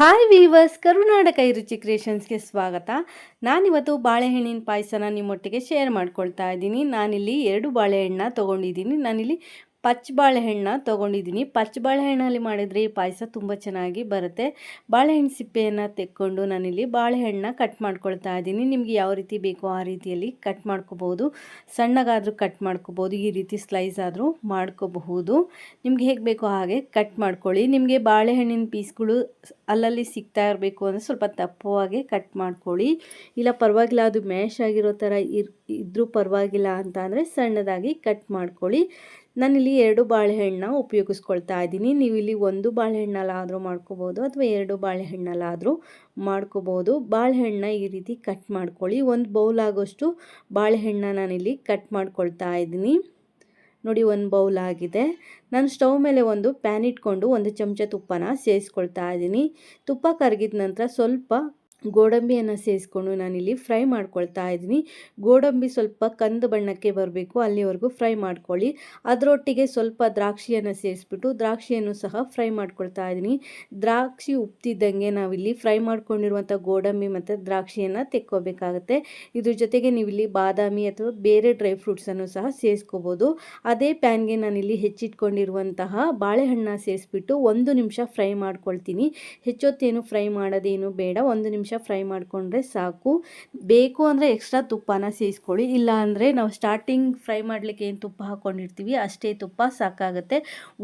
Hi viewers ಕರುನಾಟಕ ರುಚಿ ಕ್ರಿಯೇಷನ್ಸ್ಗೆ ಸ್ವಾಗತ. ನಾನಿವತ್ತು ಬಾಳೆಹಣ್ಣಿನ ಪಾಯಸನ ನಿಮ್ಮೊಟ್ಟಿಗೆ ಶೇರ್ ಮಾಡ್ಕೊಳ್ತಾ ಇದ್ದೀನಿ. ನಾನಿಲ್ಲಿ ಎರಡು ಬಾಳೆಹಣ್ಣನ್ನ ತೊಗೊಂಡಿದ್ದೀನಿ. ನಾನಿಲ್ಲಿ ಪಚ್ಚ ಬಾಳೆಹಣ್ಣ ತೊಗೊಂಡಿದ್ದೀನಿ. ಪಚ್ಚ ಬಾಳೆಹಣ್ಣಲ್ಲಿ ಮಾಡಿದರೆ ಈ ಪಾಯಸ ತುಂಬ ಚೆನ್ನಾಗಿ ಬರುತ್ತೆ. ಬಾಳೆಹಣ್ಣು ಸಿಪ್ಪೆಯನ್ನು ತೆಕ್ಕೊಂಡು ನಾನಿಲ್ಲಿ ಬಾಳೆಹಣ್ಣನ್ನ ಕಟ್ ಮಾಡ್ಕೊಳ್ತಾ ಇದ್ದೀನಿ. ನಿಮಗೆ ಯಾವ ರೀತಿ ಬೇಕೋ ಆ ರೀತಿಯಲ್ಲಿ ಕಟ್ ಮಾಡ್ಕೋಬೋದು. ಸಣ್ಣಗಾದರೂ ಕಟ್ ಮಾಡ್ಕೋಬೋದು. ಈ ರೀತಿ ಸ್ಲೈಸ್ ಆದರೂ ಮಾಡ್ಕೋಬಹುದು. ನಿಮ್ಗೆ ಹೇಗೆ ಬೇಕೋ ಹಾಗೆ ಕಟ್ ಮಾಡ್ಕೊಳ್ಳಿ. ನಿಮಗೆ ಬಾಳೆಹಣ್ಣಿನ ಪೀಸ್ಗಳು ಅಲ್ಲಲ್ಲಿ ಸಿಗ್ತಾ ಇರಬೇಕು ಅಂದರೆ ಸ್ವಲ್ಪ ತಪ್ಪವಾಗಿ ಕಟ್ ಮಾಡ್ಕೊಳ್ಳಿ. ಇಲ್ಲ ಪರವಾಗಿಲ್ಲ, ಅದು ಮ್ಯಾಶ್ ಆಗಿರೋ ಥರ ಇರ್, ಇದ್ರೂ ಪರವಾಗಿಲ್ಲ ಅಂತ ಅಂದರೆ ಸಣ್ಣದಾಗಿ ಕಟ್ ಮಾಡ್ಕೊಳ್ಳಿ. ನಾನಿಲ್ಲಿ ಎರಡು ಬಾಳೆಹಣ್ಣನ್ನ ಉಪಯೋಗಿಸ್ಕೊಳ್ತಾ ಇದ್ದೀನಿ. ನೀವು ಇಲ್ಲಿ ಒಂದು ಬಾಳೆಹಣ್ಣಲ್ಲಾದರೂ ಮಾಡ್ಕೋಬೋದು ಅಥವಾ ಎರಡು ಬಾಳೆಹಣ್ಣಲ್ಲಾದರೂ ಮಾಡ್ಕೋಬೋದು. ಬಾಳೆಹಣ್ಣನ್ನ ಈ ರೀತಿ ಕಟ್ ಮಾಡ್ಕೊಳ್ಳಿ. ಒಂದು ಬೌಲ್ ಆಗೋಷ್ಟು ಬಾಳೆಹಣ್ಣನ್ನ ನಾನಿಲ್ಲಿ ಕಟ್ ಮಾಡ್ಕೊಳ್ತಾ ಇದ್ದೀನಿ. ನೋಡಿ, ಒಂದು ಬೌಲ್ ಆಗಿದೆ. ನಾನು ಸ್ಟವ್ ಮೇಲೆ ಒಂದು ಪ್ಯಾನ್ ಇಟ್ಕೊಂಡು ಒಂದು ಚಮಚ ತುಪ್ಪನ ಸೇರಿಸ್ಕೊಳ್ತಾ ಇದ್ದೀನಿ. ತುಪ್ಪ ಕರಗಿದ ನಂತರ ಸ್ವಲ್ಪ ಗೋಡಂಬಿಯನ್ನು ಸೇರಿಸ್ಕೊಂಡು ನಾನಿಲ್ಲಿ ಫ್ರೈ ಮಾಡ್ಕೊಳ್ತಾ ಇದ್ದೀನಿ. ಗೋಡಂಬಿ ಸ್ವಲ್ಪ ಕಂದು ಬಣ್ಣಕ್ಕೆ ಬರಬೇಕು, ಅಲ್ಲಿವರೆಗೂ ಫ್ರೈ ಮಾಡ್ಕೊಳ್ಳಿ. ಅದರೊಟ್ಟಿಗೆ ಸ್ವಲ್ಪ ದ್ರಾಕ್ಷಿಯನ್ನು ಸೇರಿಸ್ಬಿಟ್ಟು ದ್ರಾಕ್ಷಿಯನ್ನು ಸಹ ಫ್ರೈ ಮಾಡ್ಕೊಳ್ತಾ ಇದ್ದೀನಿ. ದ್ರಾಕ್ಷಿ ಉಪ್ತಿದ್ದಂಗೆ ನಾವಿಲ್ಲಿ ಫ್ರೈ ಮಾಡ್ಕೊಂಡಿರುವಂಥ ಗೋಡಂಬಿ ಮತ್ತು ದ್ರಾಕ್ಷಿಯನ್ನು ತೆಕ್ಕೋಬೇಕಾಗತ್ತೆ. ಇದ್ರ ಜೊತೆಗೆ ನೀವಿಲ್ಲಿ ಬಾದಾಮಿ ಅಥವಾ ಬೇರೆ ಡ್ರೈ ಫ್ರೂಟ್ಸನ್ನು ಸಹ ಸೇರಿಸ್ಕೋಬೋದು ಅದೇ ಪ್ಯಾನ್ಗೆ ನಾನಿಲ್ಲಿ ಹೆಚ್ಚಿಟ್ಕೊಂಡಿರುವಂತಹ ಬಾಳೆಹಣ್ಣು ಸೇರಿಸ್ಬಿಟ್ಟು ಒಂದು ನಿಮಿಷ ಫ್ರೈ ಮಾಡ್ಕೊಳ್ತೀನಿ. ಹೆಚ್ಚೊತ್ತೇನು ಫ್ರೈ ಮಾಡೋದೇನು ಬೇಡ, ಒಂದು ನಿಮಿಷ ಫ್ರೈ ಮಾಡಿಕೊಂಡ್ರೆ ಸಾಕು. ಬೇಕು ಅಂದರೆ ಎಕ್ಸ್ಟ್ರಾ ತುಪ್ಪನ ಸೇರಿಸ್ಕೊಳ್ಳಿ ಇಲ್ಲ ಅಂದರೆ ನಾವು ಸ್ಟಾರ್ಟಿಂಗ್ ಫ್ರೈ ಮಾಡಲಿಕ್ಕೆ ಏನು ತುಪ್ಪ ಹಾಕ್ಕೊಂಡಿರ್ತೀವಿ ಅಷ್ಟೇ ತುಪ್ಪ ಸಾಕಾಗುತ್ತೆ.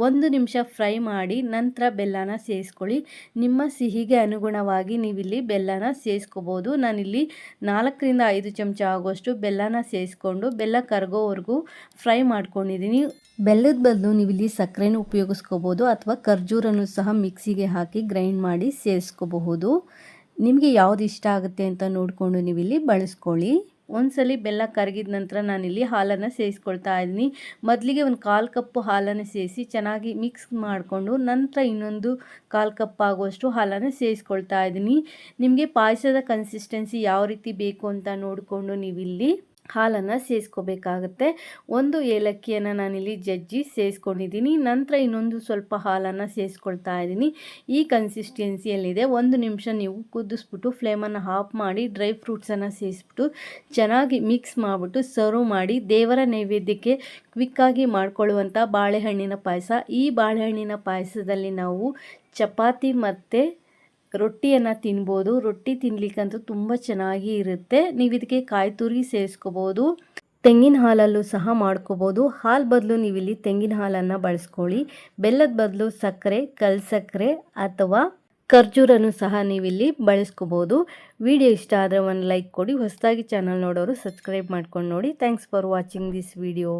ಒಂದು ನಿಮಿಷ ಫ್ರೈ ಮಾಡಿ ನಂತರ ಬೆಲ್ಲನ ಸೇರಿಸ್ಕೊಳ್ಳಿ ನಿಮ್ಮ ಸಿಹಿಗೆ ಅನುಗುಣವಾಗಿ ನೀವಿಲ್ಲಿ ಬೆಲ್ಲನ ಸೇರಿಸ್ಕೋಬೋದು ನಾನಿಲ್ಲಿ ನಾಲ್ಕರಿಂದ ಐದು ಚಮಚ ಆಗೋಷ್ಟು ಬೆಲ್ಲನ ಸೇರಿಸ್ಕೊಂಡು ಬೆಲ್ಲ ಕರಗೋವರೆಗೂ ಫ್ರೈ ಮಾಡ್ಕೊಂಡಿದ್ದೀನಿ. ಬೆಲ್ಲದ ಬದಲು ನೀವಿಲ್ಲಿ ಸಕ್ಕರೆನೂ ಉಪಯೋಗಿಸ್ಕೋಬೋದು ಅಥವಾ ಖರ್ಜೂರನ್ನು ಸಹ ಮಿಕ್ಸಿಗೆ ಹಾಕಿ ಗ್ರೈಂಡ್ ಮಾಡಿ ಸೇರಿಸ್ಕೋಬಹುದು ನಿಮಗೆ ಯಾವ್ದು ಇಷ್ಟ ಆಗುತ್ತೆ ಅಂತ ನೋಡಿಕೊಂಡು ನೀವು ಇಲ್ಲಿ ಬಳಸ್ಕೊಳ್ಳಿ. ಒಂದ್ಸಲಿ ಬೆಲ್ಲ ಕರಗಿದ ನಂತರ ನಾನಿಲ್ಲಿ ಹಾಲನ್ನು ಸೇರಿಸ್ಕೊಳ್ತಾ ಇದ್ದೀನಿ. ಮೊದಲಿಗೆ ಒಂದು ಕಾಲು ಕಪ್ಪು ಹಾಲನ್ನು ಸೇರಿಸಿ ಚೆನ್ನಾಗಿ ಮಿಕ್ಸ್ ಮಾಡಿಕೊಂಡು ನಂತರ ಇನ್ನೊಂದು ಕಾಲು ಕಪ್ ಆಗುವಷ್ಟು ಹಾಲನ್ನು ಸೇರಿಸ್ಕೊಳ್ತಾ ಇದ್ದೀನಿ. ನಿಮಗೆ ಪಾಯಸದ ಕನ್ಸಿಸ್ಟೆನ್ಸಿ ಯಾವ ರೀತಿ ಬೇಕು ಅಂತ ನೋಡಿಕೊಂಡು ನೀವಿಲ್ಲಿ ಹಾಲನ್ನು ಸೇರಿಸ್ಕೋಬೇಕಾಗತ್ತೆ ಒಂದು ಏಲಕ್ಕಿಯನ್ನು ನಾನಿಲ್ಲಿ ಜಜ್ಜಿ ಸೇರಿಸ್ಕೊಂಡಿದ್ದೀನಿ ನಂತರ ಇನ್ನೊಂದು ಸ್ವಲ್ಪ ಹಾಲನ್ನು ಸೇರಿಸ್ಕೊಳ್ತಾ ಇದ್ದೀನಿ. ಈ ಕನ್ಸಿಸ್ಟೆನ್ಸಿಯಲ್ಲಿದೆ ಒಂದು ನಿಮಿಷ ನೀವು ಕುದಿಸ್ಬಿಟ್ಟು ಫ್ಲೇಮನ್ನು ಆಫ್ ಮಾಡಿ, ಡ್ರೈ ಫ್ರೂಟ್ಸನ್ನು ಸೇರಿಸ್ಬಿಟ್ಟು ಚೆನ್ನಾಗಿ ಮಿಕ್ಸ್ ಮಾಡಿಬಿಟ್ಟು ಸರ್ವ್ ಮಾಡಿ, ದೇವರ ನೈವೇದ್ಯಕ್ಕೆ ಕ್ವಿಕ್ಕಾಗಿ ಮಾಡಿಕೊಳ್ಳುವಂಥ ಬಾಳೆಹಣ್ಣಿನ ಪಾಯಸ. ಈ ಬಾಳೆಹಣ್ಣಿನ ಪಾಯಸದಲ್ಲಿ ನಾವು ಚಪಾತಿ ಮತ್ತು ರೊಟ್ಟಿಯನ್ನು ತಿನ್ಬೋದು. ರೊಟ್ಟಿ ತಿನ್ಲಿಕ್ಕಂತೂ ತುಂಬ ಚೆನ್ನಾಗಿ ಇರುತ್ತೆ. ನೀವು ಇದಕ್ಕೆ ಕಾಯಿ ತುರಿ ಸೇರಿಸ್ಕೋಬೋದು. ತೆಂಗಿನ ಹಾಲಲ್ಲೂ ಸಹ ಮಾಡ್ಕೋಬೋದು. ಹಾಲು ಬದಲು ನೀವಿಲ್ಲಿ ತೆಂಗಿನ ಹಾಲನ್ನು ಬಳಸ್ಕೊಳ್ಳಿ. ಬೆಲ್ಲದ ಬದಲು ಸಕ್ಕರೆ, ಕಲ್ ಸಕ್ಕರೆ ಅಥವಾ ಖರ್ಜೂರನ್ನು ಸಹ ನೀವಿಲ್ಲಿ ಬಳಸ್ಕೋಬೋದು. ವಿಡಿಯೋ ಇಷ್ಟ ಆದರೆ ಒಂದು ಲೈಕ್ ಕೊಡಿ. ಹೊಸದಾಗಿ ಚಾನಲ್ ನೋಡೋರು ಸಬ್ಸ್ಕ್ರೈಬ್ ಮಾಡ್ಕೊಂಡು ನೋಡಿ. Thanks for watching this video.